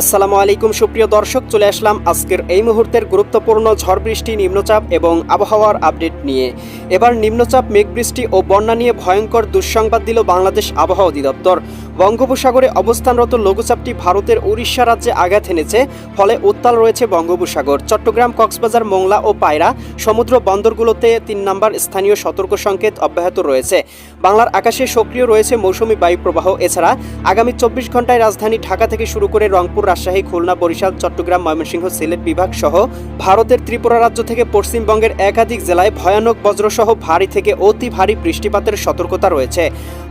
আসসালামু আলাইকুম, সুপ্রিয় দর্শক, চলে আসলাম আজকের এই মুহূর্তের গুরুত্বপূর্ণ ঝড় বৃষ্টি, নিম্নচাপ এবং আবহাওয়ার আপডেট নিয়ে। এবার নিম্নচাপ মেঘ বৃষ্টি ও বন্যা নিয়ে ভয়ঙ্কর দুঃসংবাদ দিল বাংলাদেশ আবহাওয়া অধিদপ্তর। বঙ্গোপসাগরে অবস্থানরত লঘুচাপটি ভারতের উড়িষ্যা রাজ্যে আঘাত এনেছে ফলে উত্তাল রয়েছে বঙ্গোপসাগর। চট্টগ্রাম, কক্সবাজার, মোংলা ও পায়রা সমুদ্র বন্দরগুলোতে তিন নম্বর স্থানীয় সতর্ক সংকেত অব্যাহত রয়েছে। বাংলার আকাশে সক্রিয় রয়েছে মৌসুমি বায়ু প্রবাহ। এছাড়া আগামী চব্বিশ ঘন্টায় রাজধানী ঢাকা থেকে শুরু করে রংপুর, রাজশাহী, খুলনা, বরিশাল, চট্টগ্রাম, ময়মনসিংহ, সিলেট বিভাগ সহ ভারতের ত্রিপুরা রাজ্য থেকে পশ্চিমবঙ্গের একাধিক জেলায় ভয়ানক বজ্রসহ ভারী থেকে অতি ভারী বৃষ্টিপাতের সতর্কতা রয়েছে।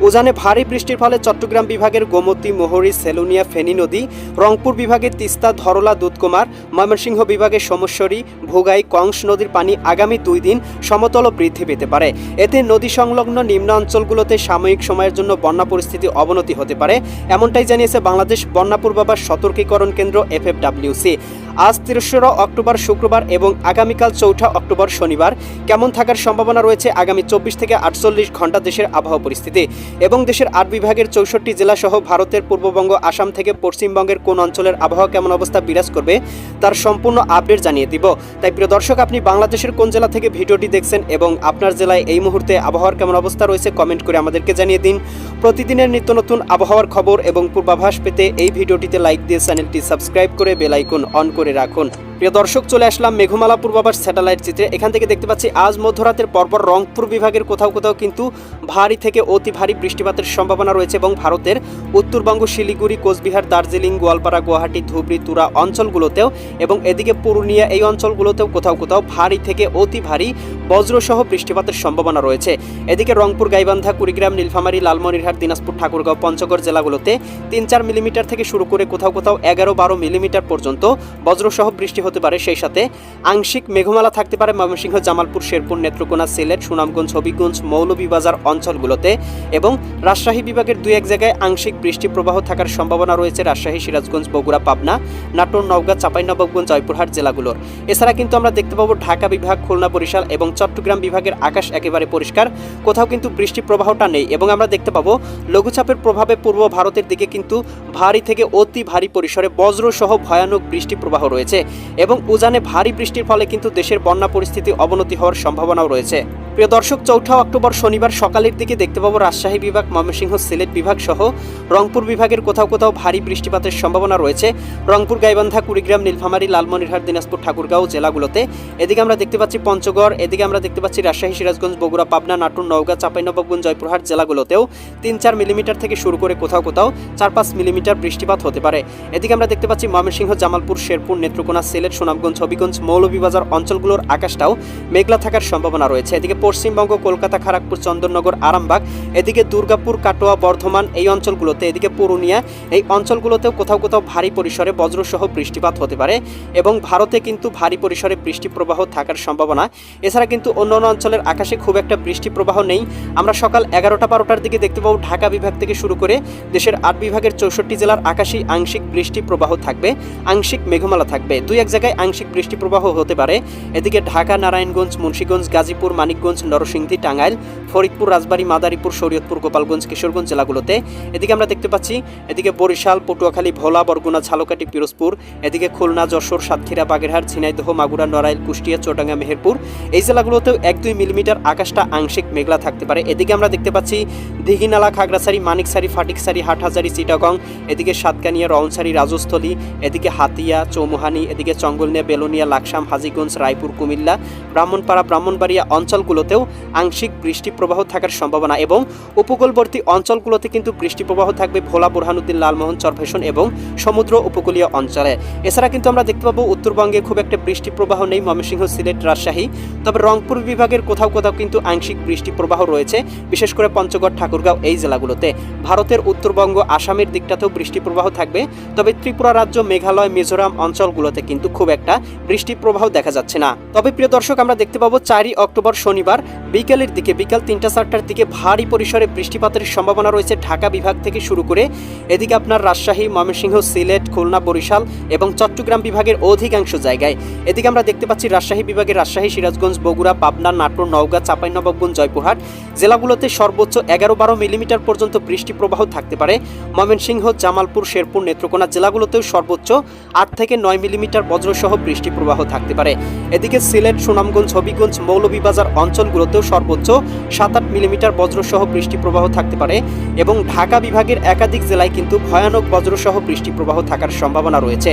উজানে ভারী বৃষ্টির ফলে চট্টগ্রাম বিভাগের গোমতী, মোহরী, সেলুনিয়া, ফেনী নদী, রংপুর বিভাগের তিস্তা, ধরলা, দুধকুমার, ময়মনসিংহ বিভাগের সমস্বরী ভোগাই, কংস নদীর পানি আগামী দুই দিন সমতল বৃদ্ধি পেতে পারে। এতে নদী সংলগ্ন নিম্ন অঞ্চলগুলোতে সাময়িক সময়ের জন্য বন্যা পরিস্থিতি অবনতি হতে পারে, এমনটাই জানিয়েছে বাংলাদেশ বন্যা পূর্বাভাস সতর্কীকরণ কেন্দ্র এফএফডাব্লিউসি। আজ তেরোশোরা অক্টোবর শুক্রবার এবং আগামীকাল চৌঠা অক্টোবর শনিবার। কেমন থাকার সম্ভাবনা রয়েছে আগামী চব্বিশ থেকে আটচল্লিশ ঘণ্টা দেশের আবহাওয়া পরিস্থিতি। এবং দেশের আট বিভাগের চৌষট্টি জেলা সহ ভারতের পূর্ববঙ্গ, আসাম থেকে পশ্চিমবঙ্গের কোন অঞ্চলের আবহাওয়া কেমন অবস্থা বিরাজ করবে, তার সম্পূর্ণ আপডেট জানিয়ে দিব। তাই প্রিয় দর্শক, আপনি বাংলাদেশের কোন জেলা থেকে ভিডিওটি দেখছেন এবং আপনার জেলায় এই মুহূর্তে আবহাওয়ার কেমন অবস্থা রয়েছে কমেন্ট করে আমাদেরকে জানিয়ে দিন। প্রতিদিনের নিত্য নতুন আবহাওয়ার খবর এবং পূর্বাভাস পেতে এই ভিডিওটিতে লাইক দিয়ে চ্যানেলটি সাবস্ক্রাইব করে বেল আইকন অন করে রাখুন। প্রিয় দর্শক, চলে আসলাম মেঘমালা পূর্বাভাস স্যাটেলাইট চিত্রে। এখান থেকে দেখতে পাচ্ছি আজ মধ্যরাতের পরপর রংপুর বিভাগের কোথাও কোথাও কিন্তু ভারী থেকে অতি ভারী বৃষ্টিপাতের সম্ভাবনা রয়েছে এবং ভারতের উত্তরবঙ্গ, শিলিগুড়ি, কোচবিহার, দার্জিলিং, গোয়ালপাড়া, গুয়াহাটি, ধুবড়ি, তুরা অঞ্চলগুলোতেও এবং এদিকে পুরুলিয়া এই অঞ্চলগুলোতেও কোথাও কোথাও ভারী থেকে অতি ভারী বজ্রসহ বৃষ্টিপাতের সম্ভাবনা রয়েছে। এদিকে রংপুর, গাইবান্ধা, কুড়িগ্রাম, নীলফামারী, লালমনিরহাট, দিনাজপুর, ঠাকুরগাঁও, পঞ্চগড় জেলাগুলোতে তিন চার মিলিমিটার থেকে শুরু করে কোথাও কোথাও এগারো বারো মিলিমিটার পর্যন্ত বজ্রসহ বৃষ্টি হতে পারে, সেই সাথে আংশিক মেঘমালা থাকতে পারে ময়মনসিংহ, জামালপুর, শেরপুর, নেত্রকোনা, সিলেট, সুনামগঞ্জ, হবিগঞ্জ, মৌলভীবাজার অঞ্চলগুলোতে এবং রাজশাহী বিভাগের দুই এক জায়গায় আংশিক বৃষ্টি প্রবাহ থাকার সম্ভাবনা রয়েছে রাজশাহী, সিরাজগঞ্জ, বগুড়া, পাবনা, নাটোর, নওগাঁ চাঁপাইনবাবগঞ্জ জয়পুরহাট জেলাগুলোর। এছাড়া কিন্তু আমরা দেখতে পাবো ঢাকা বিভাগ, খুলনা, বরিশাল এবং চট্টগ্রাম বিভাগের আকাশ একেবারে পরিষ্কার। কোথাও কিন্তু বৃষ্টি প্রবাহটা নেই এবং আমরা দেখতে পাবো লঘুচাপের প্রভাবে পূর্ব ভারতের দিকে কিন্তু ভারী থেকে অতি ভারী পরিসরে বজ্রসহ ভয়ানক বৃষ্টি প্রবাহ রয়েছে। এবং উজানে ভারী বৃষ্টির ফলে কিন্তু দেশের বন্যা পরিস্থিতি অবনতি হওয়ার সম্ভাবনাও রয়েছে। প্রিয় দর্শক, চৌঠা অক্টোবর শনিবার সকালের দিকে দেখতে পাবো রাজশাহী বিভাগ, ময়মনসিংহ সিলেট বিভাগ সহ রংপুর বিভাগের কোথাও কোথাও ভারী বৃষ্টিপাতের সম্ভাবনা রয়েছে। রংপুর, গাইবান্ধা, কুড়িগ্রাম, নীলফামারী, লালমনিরহাট, দিনাজপুর, ঠাকুরগাঁও জেলাগুলোতে। এদিকে আমরা দেখতে পাচ্ছি পঞ্চগড়, এদিকে আমরা দেখতে পাচ্ছি রাজশাহী, সিরাজগঞ্জ, বগুড়া, পাবনা, নাটোর, নওগাঁ, চাঁপাইনবাবগঞ্জ, জয়পুরহাট জেলাগুলোতেও তিন চার মিলিমিটার থেকে শুরু করে কোথাও কোথাও চার পাঁচ মিলিমিটার বৃষ্টিপাত হতে পারে। এদিকে আমরা দেখতে পাচ্ছি ময়মনসিংহ, জামালপুর, শেরপুর, নেত্রকোনা, সিলেট সুনামগঞ্জ, হবিগঞ্জ, মৌলভীবাজার অঞ্চলগুলোর আকাশটাও মেঘলা থাকার সম্ভাবনা রয়েছে। এদিকে পশ্চিমবঙ্গ, কলকাতা খড়গপুর চন্দননগর, আরামবাগ, এদিকে দুর্গাপুর, কাটোয়া, বর্ধমান এই অঞ্চলগুলোতে, এদিকে পুরুলিয়া এই অঞ্চলগুলোতেও কোথাও কোথাও ভারী পরিসরে বজ্রসহ বৃষ্টিপাত হতে পারে এবং ভারতে কিন্তু ভারী পরিসরে বৃষ্টি প্রবাহ থাকার সম্ভাবনা। এছাড়া কিন্তু অন্য অঞ্চলের আকাশে খুব একটা বৃষ্টি প্রবাহ নেই। আমরা সকাল এগারোটা বারোটার দিকে দেখতে পাবো ঢাকা বিভাগ থেকে শুরু করে দেশের আট বিভাগের চৌষট্টি জেলার আকাশেই আংশিক বৃষ্টি প্রবাহ থাকবে, আংশিক মেঘমালা থাকবে। দুই এক জায়গায় আংশিক বৃষ্টি প্রবাহ হতে পারে। এদিকে ঢাকা, নারায়ণগঞ্জ, মুন্সীগঞ্জ, গাজীপুর, মানিকগঞ্জ, নরসিংদী, টাঙ্গাইল, ফরিদপুর, রাজবাড়ী, মাদারীপুর, শরীয়তপুর, গোপালগঞ্জ, কিশোরগঞ্জ জেলাগুলোতে। এদিকে আমরা দেখতে পাচ্ছি, এদিকে বরিশাল, পটুয়াখালী, ভোলা, বরগুনা ঝালকাটি পিরোজপুর। এদিকে খুলনা, যশোর, সাতক্ষীরা, বাগেরহাট, ঝিনাইদহ, মাগুরা, নড়াইল, কুষ্টিয়া, চৌডাঙ্গা, মেহেরপুর। এই জেলাগুলোতেও এক দুই মিলিমিটার আকাশটা আংশিক মেঘলা থাকতে পারে। এদিকে আমরা দেখতে পাচ্ছি, দিঘিনালা, খাগড়াছড়ি মানিকসারি ফাটিকসারি হাটহাজারি, চিটাগং। এদিকে সাতকানিয়া রওনসারি রাজস্থলী। এদিকে হাতিয়া, চৌমুহানি। এদিকে চঙ্গলনিয়া বেলোনিয়া, লাকসাম, হাজিগঞ্জ, রায়পুর, কুমিল্লা, ব্রাহ্মণপাড়া, ব্রাহ্মণবাড়িয়া অঞ্চলগুলোতেও আংশিক বৃষ্টি প্রবাহ থাকার সম্ভাবনা এবং উপকূলবর্তী অঞ্চলগুলোতে কিন্তু বৃষ্টি প্রবাহ থাকবে ভোলা, বুরহানুদ্দিন, লালমোহন, চরভেশন এবং সমুদ্র উপকূলীয় অঞ্চলে। এছাড়া কিন্তু আমরা দেখতে পাবো উত্তরবঙ্গে খুব একটা বৃষ্টি প্রবাহ নেই, ময়মনসিংহ, সিলেট, রাজশাহী। তবে রংপুর বিভাগের কোথাও কোথাও কিন্তু আংশিক বৃষ্টি প্রবাহ রয়েছে, বিশেষ করে পঞ্চগড়, ঠাকুরগাঁও এই জেলাগুলোতে। ভারতের উত্তরবঙ্গ, আসামের দিকটাতেও বৃষ্টি প্রবাহ থাকবে, তবে ত্রিপুরা রাজ্য, মেঘালয়, মিজোরাম অঞ্চলগুলোতে কিন্তু খুব একটা বৃষ্টি প্রবাহ দেখা যাচ্ছে না। তবে প্রিয় দর্শক, আমরা দেখতে পাবো চারই অক্টোবর শনিবার বিকেলের দিকে, বিকাল তিনটা চারটার দিকে ভারী পরিসরে বৃষ্টিপাতের সম্ভাবনা রয়েছে ঢাকা বিভাগ থেকে শুরু করে এদিকে আপনার রাজশাহী, ময়মনসিংহ, সিলেট, খুলনা, বরিশাল এবং চট্টগ্রাম বিভাগের অধিকাংশ জায়গায়। এদিকে আমরা দেখতে পাচ্ছি রাজশাহী বিভাগের রাজশাহী, সিরাজগঞ্জ, বগুড়া, পাবনা, নাটোর, নওগাঁ, চাঁপাইনবাবগঞ্জ, জয়পুরহাট জেলাগুলোতে সর্বোচ্চ এগারো বারো মিলিমিটার পর্যন্ত বৃষ্টি প্রবাহ থাকতে পারে। ময়মনসিংহ, জামালপুর, শেরপুর, নেত্রকোনা জেলাগুলোতেও সর্বোচ্চ আট থেকে নয় মিলিমিটার বজ্রসহ বৃষ্টি প্রবাহ থাকতে পারে। এদিকে সিলেট, সুনামগঞ্জ, হবিগঞ্জ, মৌলভীবাজার অঞ্চলগুলোতেও সর্বোচ্চ সাত আট মিলিমিটার বজ্রসহ বৃষ্টি প্রবাহ থাকতে পারে এবং ঢাকা বিভাগের একাধিক জেলায় কিন্তু ভয়ানক বজ্রসহ বৃষ্টি প্রবাহ থাকার সম্ভাবনা রয়েছে।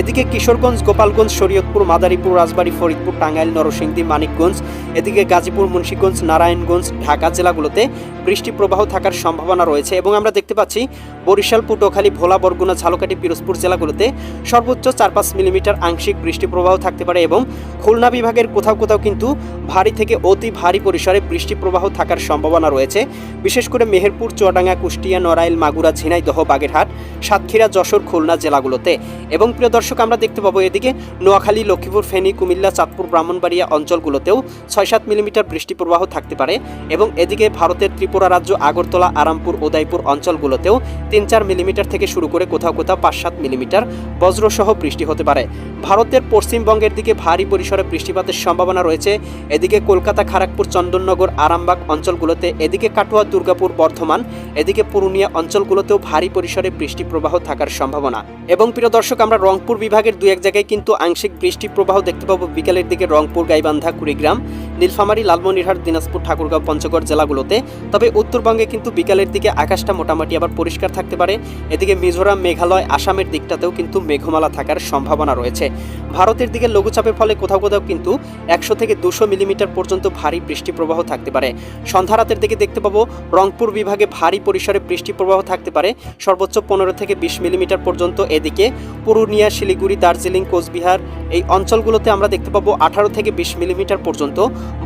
এদিকে কিশোরগঞ্জ, গোপালগঞ্জ, শরীয়তপুর, মাদারীপুর, রাজবাড়ী, ফরিদপুর, টাঙ্গাইল, নরসিংদী, মানিকগঞ্জ এদিকে গাজীপুর, মুন্সীগঞ্জ, নারায়ণগঞ্জ, ঢাকা জেলাগুলোতে বৃষ্টি প্রবাহ থাকার সম্ভাবনা রয়েছে এবং আমরা দেখতে পাচ্ছি বরিশাল, পটুয়াখালী, ভোলা, বরগুনা, ঝালকাঠি, পিরোজপুর জেলাগুলোতে সর্বোচ্চ চার পাঁচ মিলিমিটার আংশিক বৃষ্টি প্রবাহ থাকতে পারে এবং খুলনা বিভাগের কোথাও কোথাও কিন্তু ভারী থেকে অতি ভারী পরিসরে বৃষ্টি প্রবাহ থাকার সম্ভাবনা রয়েছে। বিশেষ করে মেহেরপুর, চুয়াডাঙ্গা, কুষ্টিয়া, নড়াইল, মাগুরা, ঝিনাইদহ, বাগেরহাট, সাতক্ষীরা, যশোর, খুলনা জেলাগুলোতে। এবং প্রিয় দর্শক, আমরা দেখতে পাবো এদিকে নোয়াখালী, লক্ষ্মীপুর, ফেনী, কুমিল্লা, চাঁদপুর, ব্রাহ্মণবাড়িয়া অঞ্চলগুলোতেও সাত মিলিমিটার বৃষ্টি প্রবাহ থাকতে পারে এবং এদিকে ভারতের ত্রিপুরা রাজ্য আগরতলা, আরামপুর, উদয়পুর অঞ্চলগুলোতেও তিন চার মিলিমিটার থেকে শুরু করে কোথাও কোথাও পাঁচ সাত মিলিমিটার বজ্রসহ বৃষ্টি হতে পারে। ভারতের পশ্চিমবঙ্গের দিকে ভারী পরিসরে বৃষ্টিপাতের সম্ভাবনা রয়েছে। এদিকে কলকাতা খড়গপুর চন্দননগর, আরামবাগ অঞ্চলগুলোতে এদিকে কাটোয়া, দুর্গাপুর, বর্ধমান, এদিকে পুরুলিয়া অঞ্চলগুলোতেও ভারী পরিসরে বৃষ্টি প্রবাহ থাকার সম্ভাবনা। এবং প্রিয় দর্শক, আমরা রংপুর বিভাগের দু এক জায়গায় কিন্তু আংশিক বৃষ্টি প্রবাহ দেখতে পাবো। বিকেলের দিকে রংপুর, গাইবান্ধা, কুড়িগ্রাম। নীলফামারী, লালমনিরহাট, দিনাজপুর, ঠাকুরগাঁও পঞ্চগড় জেলাগুলোতে। তবে উত্তরবঙ্গে কিন্তু বিকালের দিকে আকাশটা মোটামুটি আবার পরিষ্কার থাকতে পারে। এদিকে মিজোরাম, মেঘালয়, আসামের দিকটাতেও কিন্তু মেঘমালা থাকার সম্ভাবনা রয়েছে। ভারতের দিকে লঘুচাপের ফলে কোথাও কোথাও কিন্তু একশো থেকে দুশো মিলিমিটার পর্যন্ত ভারী বৃষ্টি প্রবাহ থাকতে পারে। সন্ধ্যা রাতের দিকে দেখতে পাবো রংপুর বিভাগে ভারী পরিসরে বৃষ্টি প্রবাহ থাকতে পারে। সর্বোচ্চ পনেরো থেকে বিশ মিলিমিটার পর্যন্ত এদিকে পুরুলিয়া, শিলিগুড়ি, দার্জিলিং, কোচবিহার এই অঞ্চলগুলোতে আমরা দেখতে পাবো আঠারো থেকে বিশ মিলিমিটার পর্যন্ত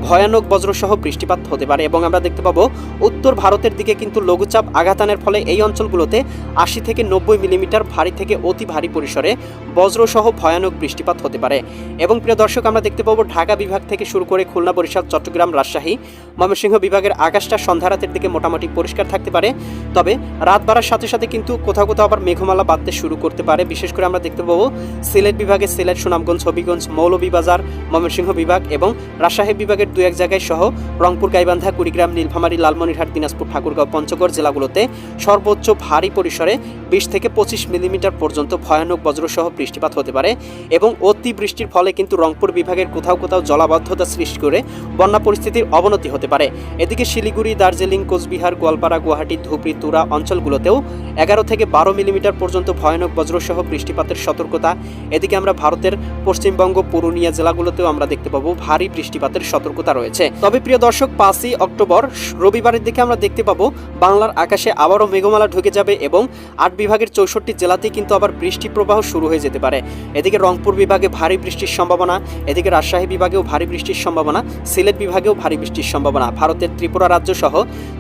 ভয়ানক বজ্রসহ বৃষ্টিপাত হতে পারে এবং আমরা দেখতে পাবো উত্তর ভারতের দিকে কিন্তু লঘুচাপ আঘাতানের ফলে এই অঞ্চলগুলোতে আশি থেকে নব্বই মিলিমিটার ভারী থেকে অতি ভারী পরিসরে বজ্রসহ ভয়ানক বৃষ্টিপাত হতে পারে। এবং প্রিয় দর্শক, আমরা দেখতে পাবো ঢাকা বিভাগ থেকে শুরু করে খুলনা, বরিশাল, চট্টগ্রাম, রাজশাহী, ময়মনসিংহ বিভাগের আকাশটা সন্ধ্যা রাতের দিকে মোটামুটি পরিষ্কার থাকতে পারে। তবে রাত বাড়ার সাথে সাথে কিন্তু কোথাও কোথাও আবার মেঘমালা বাঁধতে শুরু করতে পারে। বিশেষ করে আমরা দেখতে পাবো সিলেট বিভাগে সিলেট, সুনামগঞ্জ, হবিগঞ্জ, মৌলভীবাজার, ময়মনসিংহ বিভাগ এবং রাজশাহী বিভাগের দু এক জায়গায় সহ রংপুর, গাইবান্ধা, কুড়িগ্রাম, নীলফামারী, লালমনিরহাট, দিনাজপুর, ঠাকুরগাঁও, পঞ্চগড় জেলাগুলোতে সর্বোচ্চ ভারী পরিসরে বিশ থেকে পঁচিশ মিলিমিটার পর্যন্ত ভয়ানক বজ্রসহ বৃষ্টিপাত হতে পারে এবং অতি বৃষ্টির ফলে কিন্তু রংপুর বিভাগের কোথাও কোথাও জলাবদ্ধতা সৃষ্টি করে বন্যা পরিস্থিতির অবনতি হতে পারে। এদিকে শিলিগুড়ি, দার্জিলিং, কোচবিহার, গোয়ালপাড়া, গুয়াহাটি, ধুবড়ি, তুরা অঞ্চলগুলোতেও এগারো থেকে বারো মিলিমিটার পর্যন্ত ভয়ানক বজ্রসহ বৃষ্টিপাতের সতর্কতা। এদিকে আমরা ভারতের পশ্চিমবঙ্গ, পুরুলিয়া জেলাগুলোতেও আমরা দেখতে পাবো ভারী বৃষ্টিপাতের সতর্কতা রয়েছে। তবে প্রিয় দর্শক, পাঁচই অক্টোবর রবিবারের দিকে আমরা দেখতে পাবো, বাংলার আকাশে আবারও মেঘমালা ঢুকে যাবে এবং আট বিভাগের চৌষট্টি জেলাতেই কিন্তু আবার বৃষ্টি প্রবাহ শুরু হয়ে যেতে পারে। এদিকে রংপুর বিভাগে ভারী বৃষ্টির সম্ভাবনা, এদিকে রাজশাহী বিভাগেও ভারী বৃষ্টির সম্ভাবনা, সিলেট বিভাগেও ভারী বৃষ্টির সম্ভাবনা, ভারতের ত্রিপুরা রাজ্য সহ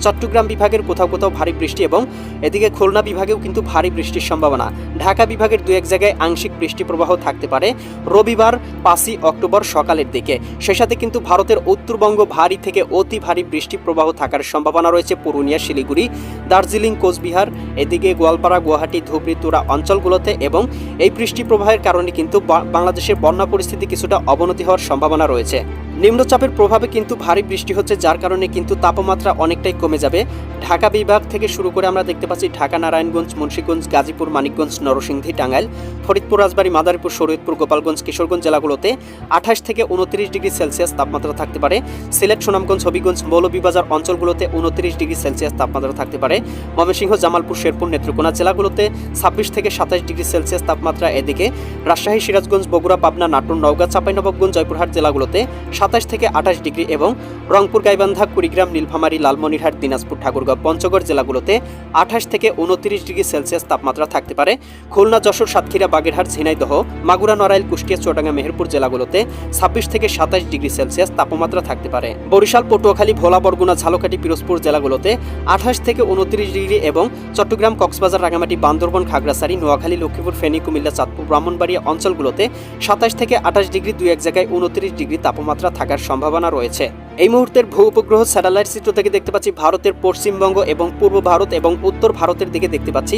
চট্টগ্রাম বিভাগের কোথাও কোথাও ভারী বৃষ্টি এবং এদিকে খুলনা বিভাগেও কিন্তু ভারী বৃষ্টির সম্ভাবনা। ঢাকা বিভাগের দু এক জায়গায় আংশিক বৃষ্টি প্রবাহ থাকতে পারে। রবিবার পাঁচই অক্টোবর সকালের দিকে। সে সাথে কিন্তু ভারতের উত্তরবঙ্গ ভারী থেকে অতি ভারী বৃষ্টি প্রবাহ থাকার সম্ভাবনা রয়েছে পুরুলিয়া, শিলিগুড়ি, দার্জিলিং, কোচবিহার, এদিকে গোয়ালপাড়া, গুয়াহাটি, ধুবড়ি, তুরা অঞ্চলগুলোতে এবং এই বৃষ্টি প্রবাহের কারণে কিন্তু বাংলাদেশের বন্যা পরিস্থিতি কিছুটা অবনতি হওয়ার সম্ভাবনা রয়েছে। নিম্নচাপের প্রভাবে কিন্তু ভারী বৃষ্টি হচ্ছে, যার কারণে কিন্তু তাপমাত্রা অনেকটাই কমে যাবে। ঢাকা বিভাগ থেকে শুরু করে আমরা দেখতে পাচ্ছি ঢাকা, নারায়ণগঞ্জ, মুন্সীগঞ্জ, গাজীপুর, মানিকগঞ্জ, নরসিংদী, টাঙ্গাইল, ফরিদপুর, রাজবাড়ী, মাদারীপুর, শরীয়তপুর, গোপালগঞ্জ, কিশোরগঞ্জ জেলাগুলোতে আঠাশ থেকে উনত্রিশ ডিগ্রি সেলসিয়াস তাপমাত্রা থাকতে পারে। সিলেট, সুনামগঞ্জ, হবিগঞ্জ, মৌলভীবাজার অঞ্চলগুলোতে উনত্রিশ ডিগ্রি সেলসিয়াস তাপমাত্রা থাকতে পারে। ময়মনসিংহ, জামালপুর, শেরপুর, নেত্রকোনা জেলাগুলোতে ছাব্বিশ থেকে সাতাশ ডিগ্রি সেলসিয়াস তাপমাত্রা এদিকে। রাজশাহী, সিরাজগঞ্জ, বগুড়া, পাবনা, নাটোর, নওগাঁ, চাঁপাইনবাবগঞ্জ, জয়পুরহাট জেলাগুলোতে সাতাশ থেকে আঠাশ ডিগ্রি এবং রংপুর, গাইবান্ধা, কুড়িগ্রাম, নীলফামারী, লালমনিরহাট, দিনাজপুর, ঠাকুরগাঁও, পঞ্চগড় জেলাগুলোতে আঠাশ থেকে উনত্রিশ ডিগ্রি সেলসিয়াস তাপমাত্রা থাকতে পারে। খুলনা, যশোর, সাতক্ষীরা, বাগেরহাট, ঝিনাইদহ, মাগুরা, নড়াইল, কুষ্টিয়া, চুয়াডাঙ্গা, মেহেরপুর জেলাগুলোতে ছাব্বিশ থেকে সাতাশ ডিগ্রি সেলসিয়াস তাপমাত্রা থাকতে পারে। বরিশাল, পটুয়াখালী, ভোলা, বরগুনা, ঝালকাঠি, পিরোজপুর জেলাগুলোতে আঠাশ থেকে উনত্রিশ ডিগ্রি এবং চট্টগ্রাম, কক্সবাজার রাঙামাটি বান্দরবন, খাগড়াছড়ি, নোয়াখালী, লক্ষ্মীপুর, ফেনী, কুমিল্লা, চাঁদপুর, ব্রাহ্মণবাড়িয়া অঞ্চলগুলোতে সাতাশ থেকে আঠাশ ডিগ্রি দুই এক জায়গায় উনত্রিশ ডিগ্রি তাপমাত্রা থাকার সম্ভাবনা রয়েছে। এই মুহূর্তের ভূ উপগ্রহ স্যাটেলাইট চিত্র থেকে দেখতে পাচ্ছি ভারতের পশ্চিমবঙ্গ এবং পূর্ব ভারত এবং উত্তর ভারতের দিকে দেখতে পাচ্ছি।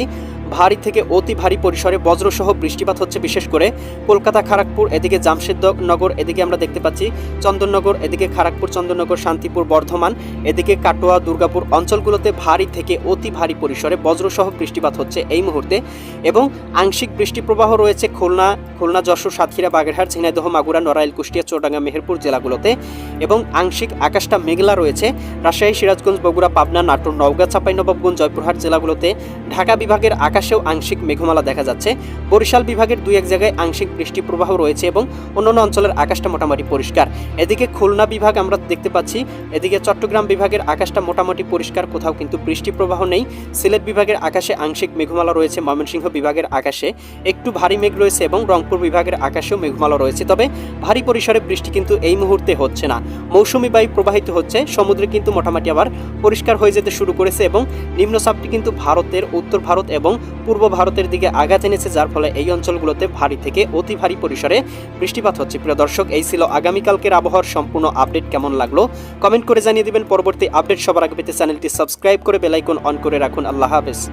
ভারী থেকে অতি ভারী পরিসরে বজ্রসহ বৃষ্টিপাত হচ্ছে বিশেষ করে কলকাতা খড়গপুর এদিকে জামশেদনগর, এদিকে আমরা দেখতে পাচ্ছি চন্দননগর, এদিকে খড়গপুর চন্দননগর, শান্তিপুর, বর্ধমান, এদিকে কাটোয়া, দুর্গাপুর অঞ্চলগুলোতে ভারী থেকে অতি ভারী পরিসরে বজ্রসহ বৃষ্টিপাত হচ্ছে এই মুহূর্তে এবং আংশিক বৃষ্টি প্রবাহ রয়েছে খুলনা খুলনা, যশোর, সাতক্ষীরা, বাগেরহাট, ঝিনাইদহ, মাগুরা, নড়াইল, কুষ্টিয়া, চৌডাঙ্গা, মেহেরপুর জেলাগুলোতে এবং আংশিক আকাশটা মেঘলা রয়েছে। রাজশাহী, সিরাজগঞ্জ, বগুড়া, পাবনা, নাটোর, নওগাঁ চাঁপাইনবাবগঞ্জ জয়পুরহাট জেলাগুলোতে ঢাকা বিভাগের আকাশেও আংশিক মেঘমালা দেখা যাচ্ছে। বরিশাল বিভাগের দুই এক জায়গায় আংশিক বৃষ্টি প্রবাহ রয়েছে এবং অন্যান্য অঞ্চলের আকাশটা মোটামুটি পরিষ্কার। এদিকে খুলনা বিভাগ আমরা দেখতে পাচ্ছি, এদিকে চট্টগ্রাম বিভাগের আকাশটা মোটামুটি পরিষ্কার, কোথাও কিন্তু বৃষ্টি প্রবাহ নেই। সিলেট বিভাগের আকাশে আংশিক মেঘমালা রয়েছে, ময়মনসিংহ বিভাগের আকাশে একটু ভারী মেঘ রয়েছে এবং রংপুর বিভাগের আকাশেও মেঘমালা রয়েছে। তবে ভারী পরিসরে বৃষ্টি কিন্তু এই মুহূর্তে হচ্ছে না। মৌসুমি বায়ু প্রবাহিত হচ্ছে, সমুদ্রে কিন্তু মোটামুটি আবার পরিষ্কার হয়ে যেতে শুরু করেছে এবং নিম্নচাপটি কিন্তু ভারতের উত্তর ভারত এবং পূর্ব ভারতের দিকে আঘাত এনেছে, যার ফলে এই অঞ্চলগুলোতে ভারী থেকে অতি ভারী পরিসরে বৃষ্টিপাত হচ্ছে। প্রিয় দর্শক, এই ছিল আগামীকালকের আবহাওয়ার সম্পূর্ণ আপডেট, কেমন লাগল? কমেন্ট করে জানিয়ে দিবেন। পরবর্তী আপডেট সবার আগে পেতে চ্যানেলটি সাবস্ক্রাইব করে বেলাইকন অন করে রাখুন। আল্লাহ হাফেজ।